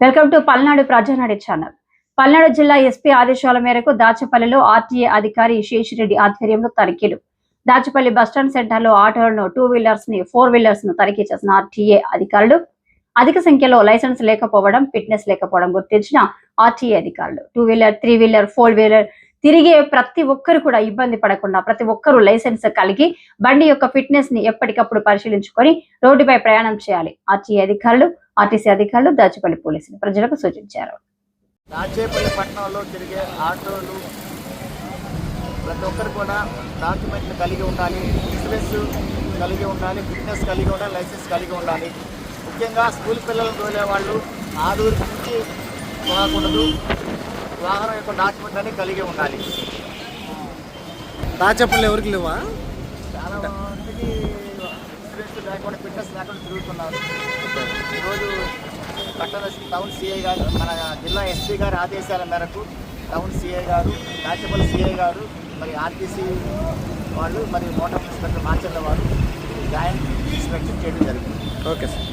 Welcome to Palnadu Prajanadi channel. Palnadu జిల్లా SP ఆదేశాల మేరకు దాచపల్లిలో ఆర్టీఏ అధికారి శేషిరెడ్డి ఆధ్వర్యంలో తనిఖీలు. దాచపల్లి బస్టాండ్ సెంటర్లో ఆటోలను టూ వీలర్స్ని ఫోర్ వీలర్స్ను తనిఖీ చేసిన ఆర్టీఏ అధికారులు. అధిక సంఖ్యలో లైసెన్స్ లేకపోవడం ఫిట్నెస్ లేకపోవడం గుర్తించిన ఆర్టీఏ అధికారులు. Two wheeler three wheeler four wheeler తిరిగే ప్రతి ఒక్కరు కూడా ఇబ్బంది పడకుండా ప్రతి ఒక్కరూ లైసెన్స్ కలిగి బండి యొక్క ఫిట్నెస్ని ఎప్పటికప్పుడు పరిశీలించుకొని రోడ్డుపై ప్రయాణం చేయాలి. ఆర్టీఏ అధికారులు ఆర్టీసీ అధికారులు దాచిపల్లి పోలీసులు ప్రజలకు సూచించారు. రాజేపల్లి పట్టణంలో తిరిగే ఆటోలు ప్రతి ఒక్కరు కూడా డాక్యుమెంట్లు కలిగి ఉండాలి ఇన్సూరెన్స్ కలిగి ఉండాలి ఫిట్నెస్ కలిగి ఉండాలి లైసెన్స్ కలిగి ఉండాలి. ముఖ్యంగా స్కూల్ పిల్లలు తోలే వాళ్ళు ఆదూరు నుంచి పోకూడదు వాహనం యొక్క డాక్యుమెంట్ అన్ని కలిగి ఉండాలి. దాచపల్లి ఎవరికి లేవా? చాలా మందికి ఇన్సూరెన్స్ లేకుండా ఫిట్నెస్ లేకుండా తిరుగుతున్నారు. ఈరోజు పట్టణ టౌన్ సిఐ గారు మన జిల్లా ఎస్పీ గారి ఆదేశాల మేరకు టౌన్ సిఐ గారు దాచపల్లి సిఐ గారు మరి ఆర్టీసీ వాళ్ళు మరి మోటార్ ఇన్స్పెక్టర్ మాచర్ల వారు జాయింట్ ఇన్స్పెక్షన్ చేయడం జరిగింది. Okay sir.